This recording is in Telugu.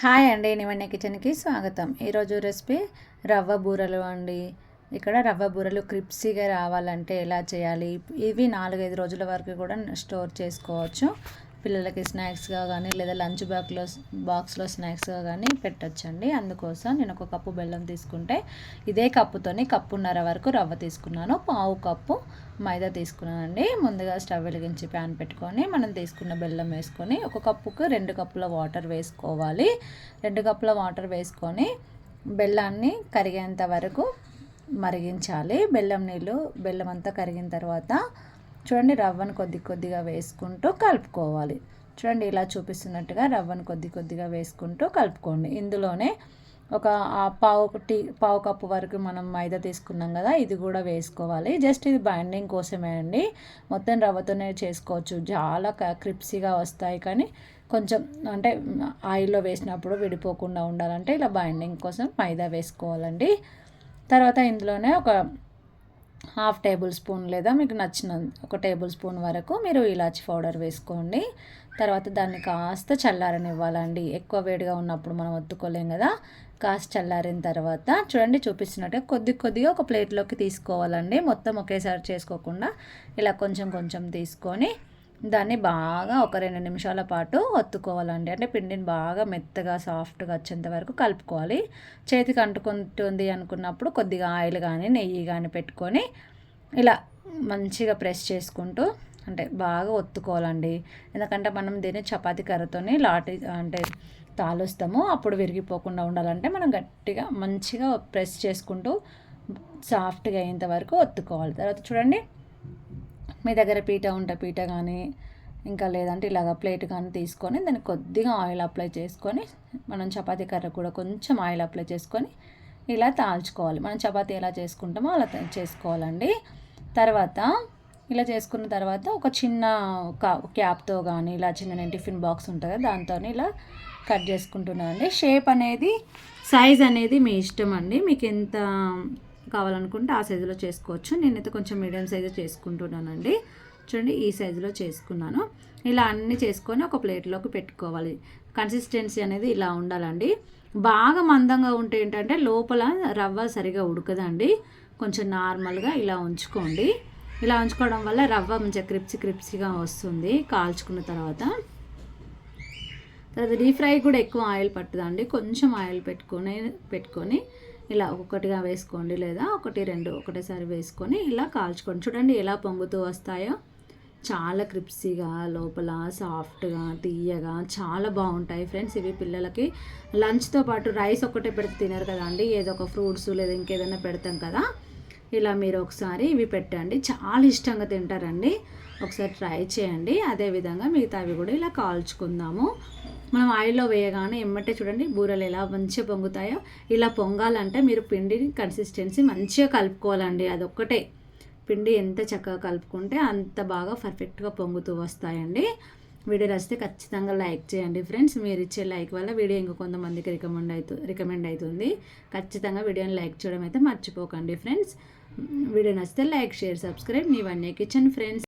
హాయ్ అండి నివన్య కిచెన్కి స్వాగతం. ఈరోజు రెసిపీ రవ్వ బూరలు అండి. ఇక్కడ రవ్వ బూరలు క్రిప్సీగా రావాలంటే ఎలా చేయాలి? ఇవి నాలుగైదు రోజుల వరకు కూడా స్టోర్ చేసుకోవచ్చు. పిల్లలకి స్నాక్స్గా కానీ లేదా లంచ్ బాక్లో బాక్స్లో స్నాక్స్గా కానీ పెట్టచ్చండి. అందుకోసం నేను ఒక కప్పు బెల్లం తీసుకుంటే ఇదే కప్పుతోని కప్పున్నర వరకు రవ్వ తీసుకున్నాను. పావు కప్పు మైదా తీసుకున్నానండి. ముందుగా స్టవ్ వెలిగించి ప్యాన్ పెట్టుకొని మనం తీసుకున్న బెల్లం వేసుకొని ఒక కప్పుకు రెండు కప్పుల వాటర్ వేసుకోవాలి. రెండు కప్పుల వాటర్ వేసుకొని బెల్లాన్ని కరిగేంత వరకు మరిగించాలి. బెల్లం నీళ్ళు బెల్లం అంతా కరిగిన తర్వాత చూడండి రవ్వను కొద్ది కొద్దిగా వేసుకుంటూ కలుపుకోవాలి. చూడండి ఇలా చూపిస్తున్నట్టుగా రవ్వను కొద్ది కొద్దిగా వేసుకుంటూ కలుపుకోండి. ఇందులోనే ఒక పావు టీ పావు కప్పు వరకు మనం మైదా తీసుకున్నాం కదా ఇది కూడా వేసుకోవాలి. జస్ట్ ఇది బైండింగ్ కోసమే అండి. మొత్తం రవ్వతోనే చేసుకోవచ్చు. చాలా క్రిప్సీగా వస్తాయి కానీ కొంచెం అంటే ఆయిల్లో వేసినప్పుడు విడిపోకుండా ఉండాలంటే ఇలా బైండింగ్ కోసం మైదా వేసుకోవాలండి. తర్వాత ఇందులోనే ఒక హాఫ్ టేబుల్ స్పూన్ లేదా మీకు నచ్చిన ఒక టేబుల్ స్పూన్ వరకు మీరు ఇలాచి పౌడర్ వేసుకోండి. తర్వాత దాన్ని కాస్త చల్లారనివ్వాలండి. ఎక్కువ వేడిగా ఉన్నప్పుడు మనం ఒత్తుకోలేం కదా. కాస్త చల్లారిన తర్వాత చూడండి చూపిస్తున్నట్టు కొద్ది కొద్దిగా ఒక ప్లేట్లోకి తీసుకోవాలండి. మొత్తం ఒకేసారి చేసుకోకుండా ఇలా కొంచెం కొంచెం తీసుకొని దాన్ని బాగా ఒక రెండు నిమిషాల పాటు ఒత్తుకోవాలండి. అంటే పిండిని బాగా మెత్తగా సాఫ్ట్గా వచ్చేంత వరకు కలుపుకోవాలి. చేతికి అంటుకుంటుంది అనుకున్నప్పుడు కొద్దిగా ఆయిల్ కానీ నెయ్యి కానీ పెట్టుకొని ఇలా మంచిగా ప్రెస్ చేసుకుంటూ అంటే బాగా ఒత్తుకోవాలండి. ఎందుకంటే మనం దీన్ని చపాతి కర్రతోని లాటి అంటే తాలుస్తాము అప్పుడు విరిగిపోకుండా ఉండాలంటే మనం గట్టిగా మంచిగా ప్రెస్ చేసుకుంటూ సాఫ్ట్గా అయ్యేంత వరకు ఒత్తుకోవాలి. తర్వాత చూడండి మీ దగ్గర పీట ఉంటే పీట కానీ ఇంకా లేదంటే ఇలాగ ప్లేట్ కానీ తీసుకొని దాన్ని కొద్దిగా ఆయిల్ అప్లై చేసుకొని మనం చపాతీ కర్ర కూడా కొంచెం ఆయిల్ అప్లై చేసుకొని ఇలా తాల్చుకోవాలి. మనం చపాతీ ఎలా చేసుకుంటామో అలా చేసుకోవాలండి. తర్వాత ఇలా చేసుకున్న తర్వాత ఒక చిన్న క్యాప్తో కానీ ఇలా చిన్న టిఫిన్ బాక్స్ ఉంటుంది దాంతో ఇలా కట్ చేసుకుంటున్నానండి షేప్ అనేది సైజ్ అనేది మీ ఇష్టం అండి. మీకు ఎంత కావాలనుకుంటే ఆ సైజులో చేసుకోవచ్చు. నేనైతే కొంచెం మీడియం సైజు చేసుకుంటున్నానండి. చూడండి ఈ సైజులో చేసుకున్నాను. ఇలా అన్నీ చేసుకొని ఒక ప్లేట్లోకి పెట్టుకోవాలి. కన్సిస్టెన్సీ అనేది ఇలా ఉండాలండి. బాగా మందంగా ఉంటే ఏంటంటే లోపల రవ్వ సరిగా ఉడకదండి. కొంచెం నార్మల్గా ఇలా ఉంచుకోండి. ఇలా ఉంచుకోవడం వల్ల రవ్వ మంచిగా క్రిప్సి క్రిప్సిగా వస్తుంది కాల్చుకున్న తర్వాత. తర్వాత డీప్ ఫ్రై కూడా ఎక్కువ ఆయిల్ పట్టదండి. కొంచెం ఆయిల్ పెట్టుకొని పెట్టుకొని ఇలా ఒక్కొక్కటిగా వేసుకోండి లేదా ఒకటి రెండు ఒకటేసారి వేసుకొని ఇలా కాల్చుకోండి. చూడండి ఎలా పొంగుతూ వస్తాయో. చాలా క్రిప్సీగా లోపల సాఫ్ట్గా తీయగా చాలా బాగుంటాయి ఫ్రెండ్స్. ఇవి పిల్లలకి లంచ్తో పాటు రైస్ ఒకటే పెడితే తినరు కదా అండి. ఏదో ఒక ఫ్రూట్స్ లేదా ఇంకేదైనా పెడతాం కదా. ఇలా మీరు ఒకసారి ఇవి పెట్టండి. చాలా ఇష్టంగా తింటారండి. ఒకసారి ట్రై చేయండి. అదేవిధంగా మిగతావి కూడా ఇలా కాల్చుకుందాము. మనం ఆయిల్లో వేయగానే ఎమ్మటే చూడండి బూరలు ఎలా మంచిగా పొంగుతాయో. ఇలా పొంగాలంటే మీరు పిండిని కన్సిస్టెన్సీ మంచిగా కలుపుకోవాలండి అదొక్కటే. పిండి ఎంత చక్కగా కలుపుకుంటే అంత బాగా పర్ఫెక్ట్గా పొంగుతూ వస్తాయండి. వీడియో నచ్చితే ఖచ్చితంగా లైక్ చేయండి ఫ్రెండ్స్. మీరు ఇచ్చే లైక్ వల్ల వీడియో ఇంకా కొంతమందికి రికమెండ్ అవుతు రికమెండ్ అవుతుంది. ఖచ్చితంగా వీడియోని లైక్ చేయడం అయితే మర్చిపోకండి ఫ్రెండ్స్. వీడియో నచ్చితే లైక్ షేర్ సబ్స్క్రైబ్. మీ వన్ కిచెన్ ఫ్రెండ్స్.